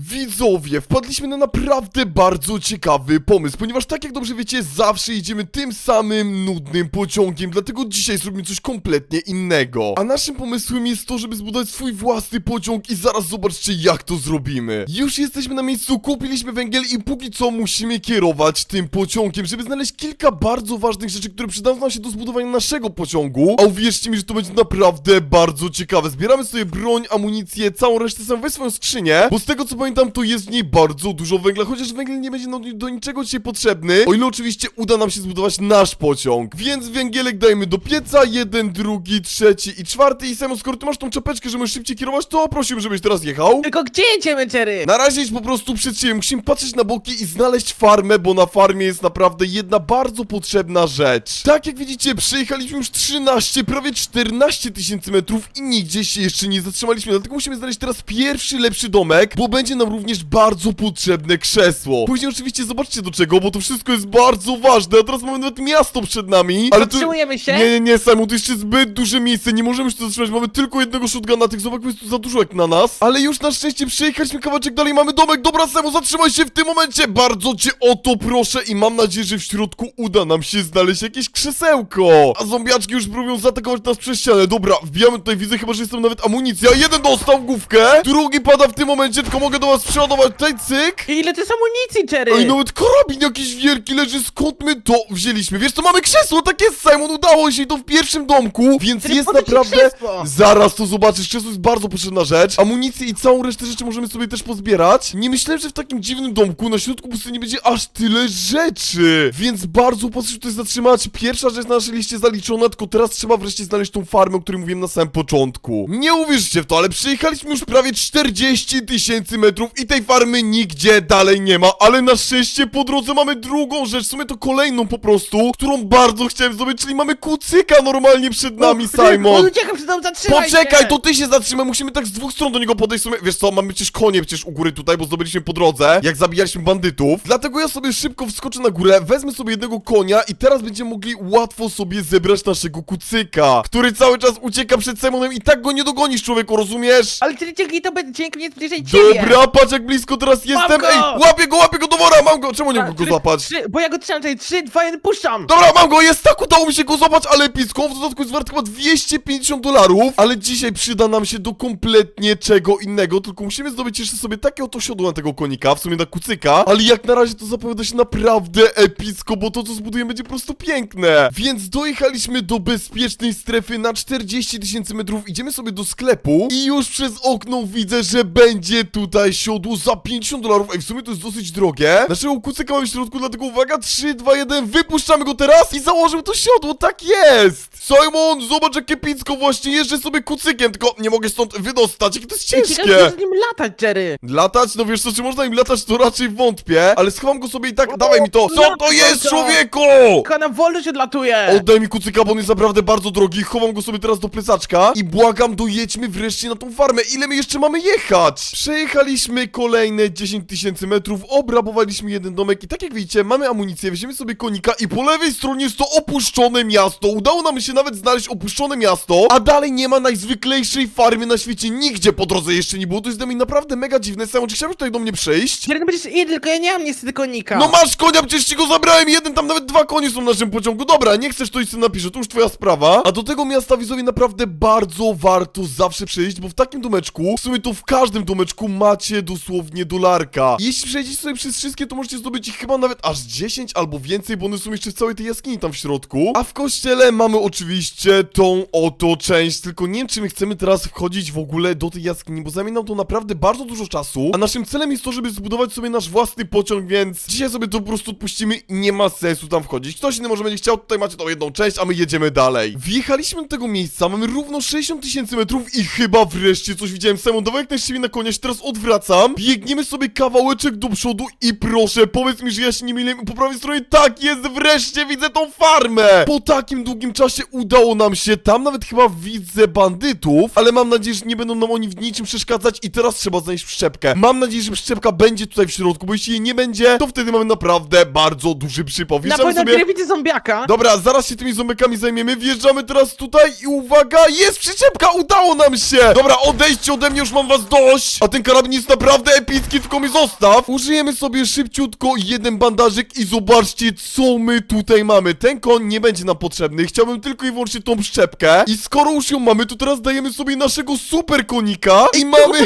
Widzowie, wpadliśmy na naprawdę bardzo ciekawy pomysł, ponieważ tak jak dobrze wiecie, zawsze jedziemy tym samym nudnym pociągiem, dlatego dzisiaj zrobimy coś kompletnie innego. A naszym pomysłem jest to, żeby zbudować swój własny pociąg i zaraz zobaczcie jak to zrobimy. Już jesteśmy na miejscu, kupiliśmy węgiel i póki co musimy kierować tym pociągiem, żeby znaleźć kilka bardzo ważnych rzeczy, które przydadzą nam się do zbudowania naszego pociągu. A uwierzcie mi, że to będzie naprawdę bardzo ciekawe. Zbieramy sobie broń, amunicję, całą resztę sam we swoją skrzynię, bo z tego co pamiętam, to jest w niej bardzo dużo węgla, chociaż węgiel nie będzie no, do niczego dzisiaj potrzebny, o ile oczywiście uda nam się zbudować nasz pociąg. Więc węgielek dajemy do pieca, jeden, drugi, trzeci i czwarty. I Simon, skoro ty masz tą czapeczkę, że możesz szybciej kierować, to prosiłbym, żebyś teraz jechał. Tylko gdzie jedziemy, Jerry? Na razie jest po prostu przed siebie. Musimy patrzeć na boki i znaleźć farmę, bo na farmie jest naprawdę jedna bardzo potrzebna rzecz. Tak jak widzicie, przejechaliśmy już 13, prawie 14 tysięcy metrów i nigdzie się jeszcze nie zatrzymaliśmy. Dlatego musimy znaleźć teraz pierwszy lepszy domek, bo będzie nam również bardzo potrzebne krzesło. Później oczywiście zobaczcie do czego, bo to wszystko jest bardzo ważne. A teraz mamy nawet miasto przed nami. Ale to... Zatrzymujemy się? Nie, nie, nie, Simon, to jeszcze zbyt duże miejsce, nie możemy się tu zatrzymać, mamy tylko jednego shotguna, tych zobaków jest tu za dużo jak na nas. Ale już na szczęście przejechaliśmy kawałeczek dalej, mamy domek, dobra Simon, zatrzymaj się w tym momencie, bardzo cię o to proszę i mam nadzieję, że w środku uda nam się znaleźć jakieś krzesełko. A zombiaczki już próbują zaatakować nas przez ścianę, dobra, wbijamy tutaj, widzę chyba, że jest tam nawet amunicja, jeden dostał główkę, drugi pada w tym momencie, tylko mogę do was przeładować tutaj, cyk. Ile to jest amunicji, Jerry? Ej, nawet karabin jakiś wielki leży, skąd my to wzięliśmy? Wiesz, to mamy krzesło, tak jest, Simon, udało się i to w pierwszym domku, więc Czyli jest ci naprawdę... krzesło? Zaraz to zobaczysz, krzesło jest bardzo potrzebna rzecz, amunicję i całą resztę rzeczy możemy sobie też pozbierać. Nie myślałem, że w takim dziwnym domku na środku pustyni będzie aż tyle rzeczy, więc bardzo się tutaj zatrzymać. Pierwsza rzecz na naszej liście zaliczona, tylko teraz trzeba wreszcie znaleźć tą farmę, o której mówiłem na samym początku. Nie uwierzycie w to, ale przejechaliśmy już prawie 40 tysięcy metrów i tej farmy nigdzie dalej nie ma, ale na szczęście po drodze mamy drugą rzecz, w sumie to kolejną po prostu, którą bardzo chciałem zdobyć, czyli mamy kucyka normalnie przed nami, Simon. On ucieka przed zatrzymaj Poczekaj, się! to ty się zatrzymaj, musimy tak z dwóch stron do niego podejść w sumie. Wiesz co, mamy przecież konie przecież u góry tutaj, bo zdobyliśmy po drodze, jak zabijaliśmy bandytów. Dlatego ja sobie szybko wskoczę na górę, wezmę sobie jednego konia i teraz będziemy mogli łatwo sobie zebrać naszego kucyka, który cały czas ucieka przed Simonem i tak go nie dogonisz, człowieku, rozumiesz? Ale Jerry, dzięki to będzie, dzięki mnie bliżej ciebie! Dobra, patrz jak blisko teraz jestem. go! Ej, łapię go, łapię go do wora, mam go. Czemu nie A, mogę go trzy- złapać? Trzy, bo ja go trzymam, Jerry, 3, 2, 1, puszczam! Dobra, mam go, jest tak, udało mi się go złapać, ale epicko, w dodatku jest wart chyba 250 dolarów, ale dzisiaj przyda nam się do kompletnie czego innego, tylko musimy zdobyć jeszcze sobie takie oto siodło na tego konika, w sumie na kucyka, ale jak na razie to zapowiada się naprawdę epicko, bo to co zbudujemy będzie po prostu piękne. Więc dojechaliśmy do bezpiecznej strefy na 40 tysięcy metrów, idziemy sobie do sklepu i już przez okno widzę, że będzie tutaj siodło za 50 dolarów, ej w sumie to jest dosyć drogie. Naszego kucyka mamy w środku, dlatego uwaga, 3, 2, 1, wypuszczamy go teraz i założył to siodło, tak jest! Simon, zobacz jakie picko właśnie, jeżdżę sobie kucykiem, tylko nie mogę stąd wydostać, jakie to jest Ej, ciekawe, ciężkie! jak z nim latać, Jerry! Latać? No wiesz co, czy można im latać, to raczej wątpię, ale schowam go sobie i tak, dawaj mi to! Co to jest, człowieku? Tylko na wolność odlatuje! Oddaj mi kucyka, bo on jest naprawdę bardzo drogi, chowam go sobie teraz do plecaczka i błagam, dojedźmy wreszcie na tą farmę, ile my jeszcze mamy jechać? Przejechaliśmy kolejne 10 tysięcy metrów, obrabowaliśmy jeden domek i tak jak widzicie, mamy amunicję, weźmiemy sobie konika i po lewej stronie jest to opuszczone miasto, udało nam się nawet znaleźć opuszczone miasto, a dalej nie ma najzwyklejszej farmy na świecie, nigdzie po drodze jeszcze nie było, to jest dla mnie naprawdę mega dziwne, Simon, czy chciałbyś tutaj do mnie przyjść? Jerry, no będziesz jeden, tylko ja nie mam niestety konika! No masz konia, przecież ci go zabrałem jeden, tam nawet dwa konie są w naszym pociągu. Dobra, nie chcesz, to i sobie napiszę, to już twoja sprawa. A do tego miasta widzowie naprawdę bardzo warto zawsze przejść, bo w takim domeczku, w sumie to w każdym domeczku macie dosłownie dolarka. Jeśli przejdziecie sobie przez wszystkie, to możecie zdobyć ich chyba nawet aż 10 albo więcej, bo one są jeszcze w całej tej jaskini tam w środku. A w kościele mamy oczywiście tą oto część, tylko nie wiem, czy my chcemy teraz wchodzić w ogóle do tej jaskini, bo zajmie nam to naprawdę bardzo dużo czasu, a naszym celem jest to, żeby zbudować sobie nasz własny pociąg, więc dzisiaj sobie to po prostu odpuścimy i nie ma sensu tam wchodzić. Ktoś inny może będzie chciał, tutaj macie tą jedną część, a my jedziemy dalej. Wjechaliśmy do tego miejsca, mamy równo 60 tysięcy metrów i chyba wreszcie coś widziałem. Simon, dawaj jak najszybciej na konia, się teraz odwracam, biegniemy sobie kawałeczek do przodu i proszę, powiedz mi, że ja się nie mylę, po prawej stronie tak jest, wreszcie widzę tą farmę! Po takim długim czasie udało nam się, tam nawet chyba widzę bandytów, ale mam nadzieję, że nie będą nam oni w niczym przeszkadzać i teraz trzeba znaleźć przyczepkę. Mam nadzieję, że przyczepka będzie tutaj w środku, bo jeśli jej nie będzie, to wtedy mamy naprawdę bardzo duży przypał. Na Wjeżdżamy pewno sobie... Jerry widzę zombiaka! Dobra, zaraz się tymi zombekami zajmiemy, wjeżdżamy teraz tutaj i uwaga, jest przyczepka, udało nam się! Dobra, odejdźcie ode mnie, już mam was dość! A ten karabin jest jest naprawdę epicki, tylko mi zostaw. Użyjemy sobie szybciutko jeden bandażyk i zobaczcie, co my tutaj mamy. Ten koń nie będzie nam potrzebny, chciałbym tylko i wyłącznie tą szczepkę. I skoro już ją mamy, to teraz dajemy sobie naszego super konika i mamy...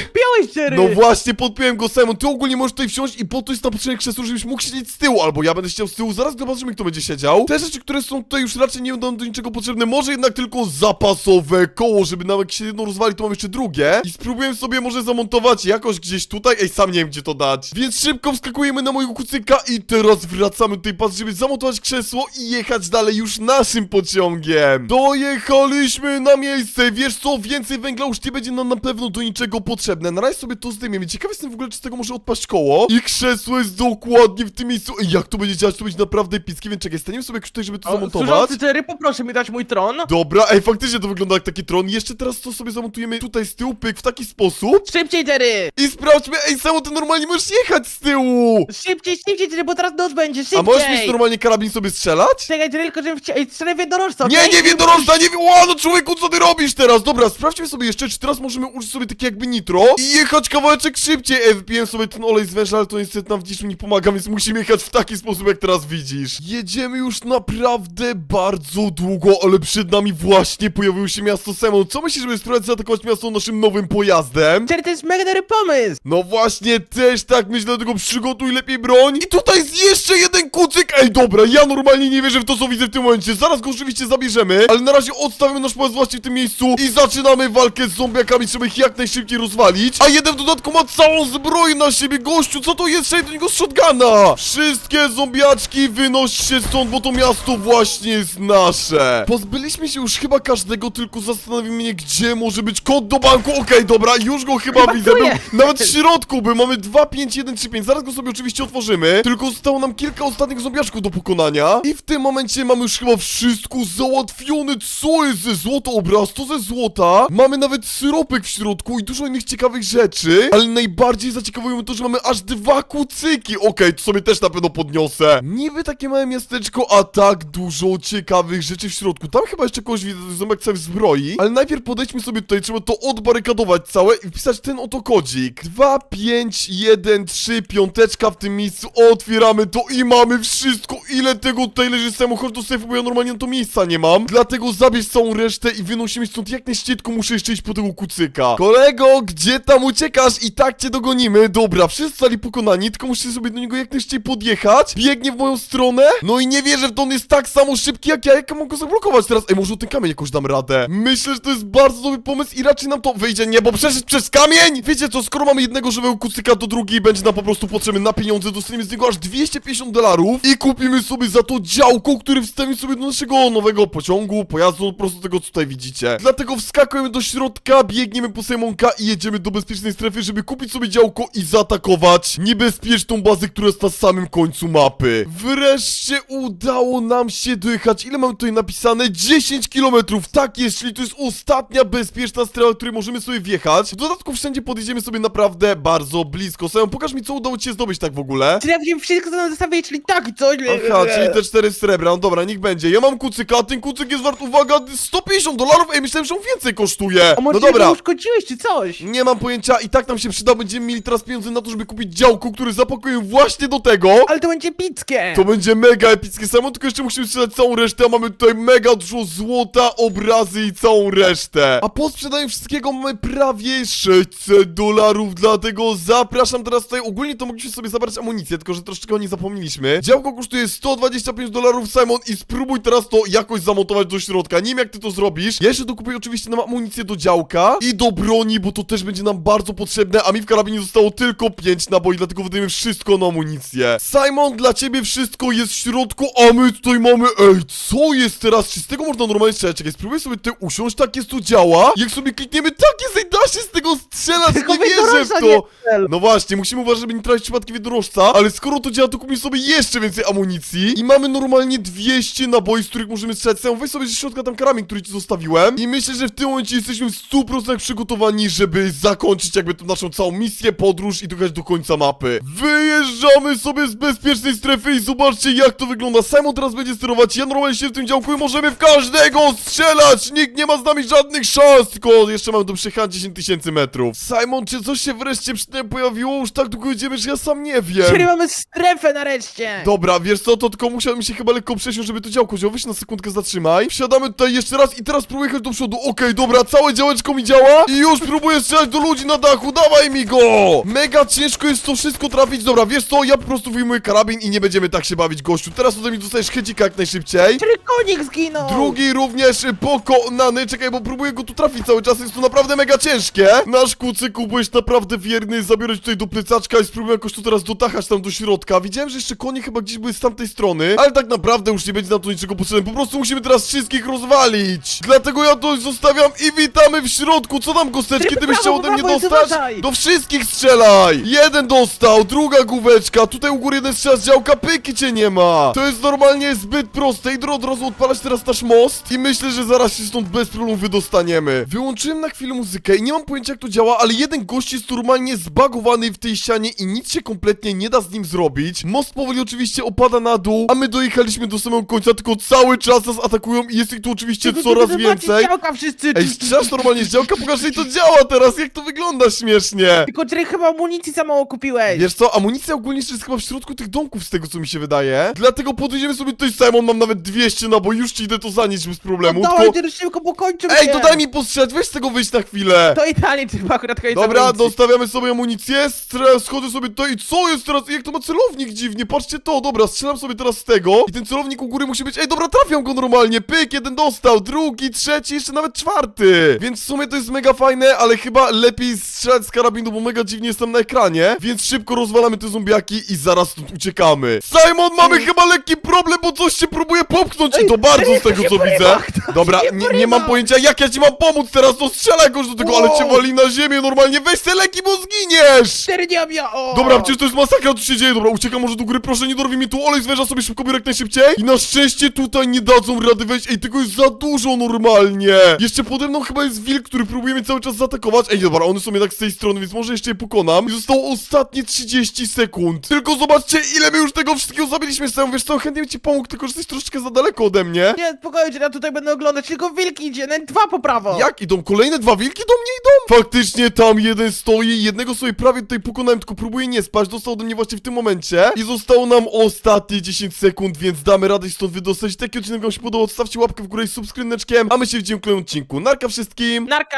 Jerry! No właśnie, podpiąłem go Simon, ty ogólnie możesz tutaj wsiąść i po to jest na potrzebne krzesło, żebyś mógł siedzieć z tyłu, albo ja będę siedział z tyłu, zaraz zobaczymy kto będzie siedział. Te rzeczy, które są tutaj już raczej nie będą do niczego potrzebne, może jednak tylko zapasowe koło, żeby nam jak się jedno rozwali, to mam jeszcze drugie. I spróbuję sobie może zamontować jakoś gdzieś tutaj, ej, sam nie wiem gdzie to dać. Więc szybko wskakujemy na mojego kucyka i teraz wracamy tutaj, patrz, żeby zamontować krzesło i jechać dalej już naszym pociągiem. Dojechaliśmy na miejsce, wiesz co, więcej węgla już nie będzie nam na pewno do niczego potrzebne. Na razie sobie to zdejmiemy. Ciekaw jestem w ogóle, czy z tego może odpaść koło. I krzesło jest dokładnie w tym miejscu. Ej, jak to będzie działać, to będzie naprawdę epickie, więc czekaj, staniemy sobie tutaj, żeby to zamontować. Jerry, poproszę mi dać mój tron. Dobra, ej, faktycznie to wygląda jak taki tron. Jeszcze teraz to sobie zamontujemy tutaj z tyłu, pyk, w taki sposób. Szybciej, Jerry! I sprawdźmy, ej, samo ty normalnie możesz jechać z tyłu. Szybciej, szybciej, Jerry, bo teraz noc będzie, szybciej! A możesz mieć normalnie karabin sobie strzelać? Czekaj, Jerry, tylko żebym chciał... Ej, strzelę w jednorożca, Nie, okej? nie wiem, dorosła, nie wiem, o, no człowieku, co ty robisz teraz? Dobra, sprawdźmy sobie jeszcze, czy teraz możemy użyć sobie takie jakby nitro i jechać kawałeczek szybciej. Ej, wypiłem sobie ten olej z węża, ale to niestety nam widzisz mi nie pomaga, więc musimy jechać w taki sposób, jak teraz widzisz. Jedziemy już naprawdę bardzo długo, ale przed nami właśnie pojawiło się miasto Semon. Co myślisz, żeby spróbować zaatakować miasto naszym nowym pojazdem? Jerry, to jest mega dobry pomysł! No właśnie, też tak myślę, dlatego przygotuj lepiej broń. I tutaj jest jeszcze jeden kucyk. Ej, dobra, ja normalnie nie wierzę w to, co widzę w tym momencie. Zaraz go oczywiście zabierzemy, ale na razie odstawimy nasz pojazd właśnie w tym miejscu i zaczynamy walkę z zombiakami. Trzeba ich jak najszybciej rozwalić. A jeden w dodatku ma całą zbroję na siebie, gościu. Co to jest? Strzelaj do niego z shotguna. Wszystkie zombiaczki wynoś się stąd, bo to miasto właśnie jest nasze. Pozbyliśmy się już chyba każdego, tylko zastanowimy mnie, gdzie może być kod do banku. Okej, dobra, już go chyba, widzę. Był jest. nawet w środku by mamy 2, 5, 1, 3, 5. Zaraz go sobie oczywiście otworzymy. Tylko zostało nam kilka ostatnich zombiaczków do pokonania. I w tym momencie mamy już chyba wszystko załatwione. Co jest ze złoto obraz? To ze złota. Mamy nawet syropek w środku i dużo innych ciekawych rzeczy. Ale najbardziej zaciekawiło to, że mamy aż dwa kucyki. Okej, to sobie też na pewno podniosę. Niby takie małe miasteczko, a tak dużo ciekawych rzeczy w środku. Tam chyba jeszcze kogoś widzę, cały w zbroi. Ale najpierw podejdźmy sobie tutaj, trzeba to odbarykadować całe i wpisać ten oto kodzik. 2, 5, 1, 3, piąteczka w tym miejscu. Otwieramy to i mamy wszystko. Ile tego tutaj leży samochód do sejfu, bo ja normalnie na to miejsca nie mam. Dlatego zabierz całą resztę i wynosimy stąd jak najszybciej, tylko muszę jeszcze iść po tego kucyka. Kolego, gdzie tam uciekasz? I tak cię dogonimy. Dobra, wszyscy zostali pokonani, tylko muszę sobie do niego jak najszybciej podjechać. Biegnie w moją stronę. No i nie wierzę, że to on jest tak samo szybki jak ja. Jak ja mogę zablokować teraz? Ej, może o ten kamień jakoś dam radę. Myślę, że to jest bardzo dobry pomysł i raczej nam to wyjdzie. Nie, bo przeszedł przez kamień! Wiecie co, skoro mamy jednego żywego kucyka, to drugi będzie nam po prostu potrzebny na pieniądze. Dostaniemy z niego aż 250 dolarów i kupimy sobie za to działko, który wstawimy sobie do naszego nowego pociągu, pojazdu, po prostu tego, co tutaj widzicie. Dlatego wskakujemy do środka, biegniemy po Simonka i jedziemy do bezpiecznej strefy, żeby kupić sobie działko i zaatakować niebezpieczną bazę, która jest na samym końcu mapy. Wreszcie udało nam się dojechać. Ile mam tutaj napisane? 10 kilometrów. Tak jest, czyli to jest ostatnia bezpieczna strefa, w której możemy sobie wjechać. W dodatku wszędzie podjedziemy sobie naprawdę bardzo blisko. Simon, pokaż mi, co udało ci się zdobyć tak w ogóle. Czyli ja wiem wszystko, co nam zostawię, czyli tak i coś. Aha, czyli te cztery srebra, no dobra, niech będzie. Ja mam kucyka, a ten kucyk jest wart, uwaga, 150 dolarów, ej, myślałem, że on więcej kosztuje. A może No no dobra, uszkodziłeś czy coś? nie mam pojęcia i tak nam się przyda, będziemy mieli teraz pieniądze na to, żeby kupić działko, które zapakuję właśnie do tego. Ale to będzie pickie! To będzie mega epickie samo, tylko jeszcze musimy sprzedać całą resztę, a mamy tutaj mega dużo złota, obrazy i całą resztę. A po sprzedaniu wszystkiego mamy prawie 600 dolarów, dlatego zapraszam teraz tutaj, ogólnie to mogliśmy sobie zabrać amunicję, tylko że troszeczkę o niej zapomnieliśmy. Działko kosztuje 125 dolarów, Simon, i spróbuj teraz to jakoś zamontować do środka. Nie wiem jak ty to zrobisz. Ja jeszcze dokupię oczywiście nam amunicję do działka i do broni, bo to też będzie nam bardzo potrzebne, a mi w karabinie zostało tylko 5 naboi, dlatego wydajemy wszystko na amunicję. Simon, dla ciebie wszystko jest w środku, a my tutaj mamy... Ej, co jest teraz? Czy z tego można normalnie strzelać? Czekaj, spróbuję sobie tutaj usiąść, tak jest to działa. Jak sobie klikniemy, tak jest, ej, da się z tego strzelać, Tylko nie wierzę w to. strzel. No właśnie, musimy uważać, żeby nie trafić przypadkiem jednorożca, ale skoro to działa, to kupimy sobie jeszcze więcej amunicji i mamy normalnie 200 naboi, z których możemy strzelać. Sam weź sobie ze środka tam karabin, który ci zostawiłem i myślę, że w tym momencie jesteśmy w 100% przygotowani, żeby zakończyć jakby tą naszą całą misję, podróż i dojechać do końca mapy. Wyjeżdżamy sobie z bezpiecznej strefy i zobaczcie jak to wygląda. Simon teraz będzie sterować, ja normalnie się w tym działku i możemy w każdego strzelać! Nikt nie ma z nami żadnych szans, tylko jeszcze mamy do przejechania 10 tysięcy metrów. Simon, czy coś się się wreszcie przy tym pojawiło, już tak długo idziemy, że ja sam nie wiem. Czyli mamy strefę nareszcie! Dobra, wiesz co, to tylko musiałem się chyba lekko przesiąść, żeby to działko wziął. Weź na sekundkę zatrzymaj. Wsiadamy tutaj jeszcze raz i teraz próbuję jechać do przodu. Okej, dobra, całe działeczko mi działa i już próbuję strzelać do ludzi na dachu. Dawaj mi go! Mega ciężko jest to wszystko trafić. Dobra, wiesz co, ja po prostu wyjmuję karabin i nie będziemy tak się bawić, gościu. Teraz ode mnie dostajesz chycika jak najszybciej. Czyli konik zginął! Drugi również y, pokonany. Czekaj, bo próbuję go tu trafić cały czas. Jest to naprawdę mega ciężkie. Nasz kucyku, byłeś naprawdę wierny. Zabiorę tutaj do plecaczka i spróbuję jakoś tu teraz dotachać tam do środka. Widziałem, że jeszcze konie chyba gdzieś były z tamtej strony, ale tak naprawdę już nie będzie na to niczego potrzebne. Po prostu musimy teraz wszystkich rozwalić. Dlatego ja to zostawiam i witamy w środku. Co tam, gosteczki, ty byś chciał ode mnie dostać? Do wszystkich strzelaj! Jeden dostał, druga główeczka, tutaj u góry jeden strzał z działka, pyki cię nie ma! To jest normalnie zbyt proste, i od razu odpalać teraz nasz most i myślę, że zaraz się stąd bez problemu wydostaniemy. Wyłączyłem na chwilę muzykę i nie mam pojęcia jak to działa, ale jeden gość jest normalnie zbagowany w tej ścianie i nic się kompletnie nie da z nim zrobić. Most powoli oczywiście opada na dół, a my dojechaliśmy do samego końca, tylko cały czas nas atakują i jest ich tu oczywiście Tylko coraz więcej. Działka wszyscy! Ej, strzelasz normalnie z działka, pokaż, że to działa teraz, jak to wygląda śmiesznie. Tylko czyli chyba amunicji za mało kupiłeś! Wiesz co, amunicja ogólnie jeszcze jest chyba w środku tych domków, z tego co mi się wydaje. Dlatego podejdziemy sobie tutaj, Simon, mam nawet 200 naboi, już ci idę to zanieść bez problemu, no tylko... dawaj, ty szybko pokończę Ej, mnie. to daj mi postrzelać, weź z tego wyjść na chwilę! To idealnie, chyba akurat koniec Dobra, amunicji. Dostawiamy sobie amunicję, stre- schodzę sobie tutaj i co jest teraz? Jak to ma celownik dziwnie, patrzcie to, dobra, strzelam sobie teraz z tego i ten celownik u góry musi być, ej dobra, trafiam go normalnie, pyk, jeden dostał, drugi, trzeci, jeszcze nawet czwarty, więc w sumie to jest mega fajne, ale chyba lepiej strzelać z karabinu, bo mega dziwnie jestem na ekranie, więc szybko rozwalamy te zombiaki i zaraz stąd uciekamy. Simon, mamy chyba lekki problem, bo coś się próbuje popchnąć i to bardzo z tego to co widzę. to Dobra, nie, nie mam pojęcia jak ja ci mam pomóc teraz, to strzelaj go do tego, ale cię wali na ziemię normalnie, weź te leki, bo zginiesz! Czerniamia, o! Dobra, przecież to jest masakra, co się dzieje. Dobra, uciekam może do góry, proszę, nie dorwij mnie tu. Olej zwęża sobie szybko biurek najszybciej. I na szczęście tutaj nie dadzą rady wejść. Ej, tego jest za dużo normalnie. Jeszcze pode mną chyba jest wilk, który próbuje mnie cały czas zaatakować. Ej, dobra, one są jednak z tej strony, więc może jeszcze je pokonam. I zostało ostatnie 30 sekund. Tylko zobaczcie, ile my już tego wszystkiego zabiliśmy. Sam wiesz co, chętnie bym ci pomógł, tylko że jesteś troszeczkę za daleko ode mnie. Nie, spokojnie, ja tutaj będę oglądać, tylko wilk idzie, nawet dwa po prawo! Jak idą? Kolejne dwa wilki do mnie idą? Faktycznie tam jeden stoi, jednego sobie prawie tutaj pokonałem, tylko próbuję nie spać, dostał do mnie właśnie w tym momencie i zostało nam ostatnie 10 sekund, więc damy radę się stąd wydostać. Taki odcinek wam się podobał, stawcie łapkę w górę i subskryneczkiem, a my się widzimy w kolejnym odcinku. Narka wszystkim! Narka!